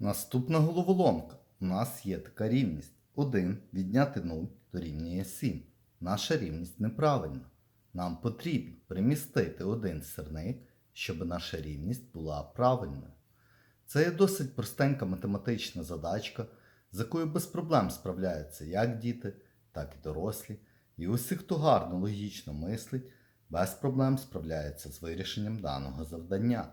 Наступна головоломка. У нас є така рівність. 1 відняти 0 дорівнює 7. Наша рівність неправильна. Нам потрібно примістити один сирник, щоб наша рівність була правильною. Це є досить простенька математична задачка, з якою без проблем справляються як діти, так і дорослі. І усі, хто гарно логічно мислить, без проблем справляється з вирішенням даного завдання.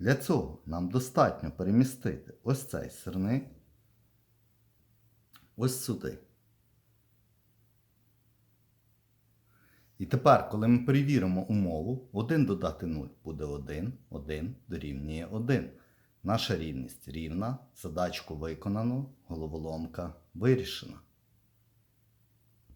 Для цього нам достатньо перемістити ось цей сирник ось сюди. І тепер, коли ми перевіримо умову, 1 додати 0 буде 1, 1 дорівнює 1. Наша рівність рівна, задачку виконано, головоломка вирішена.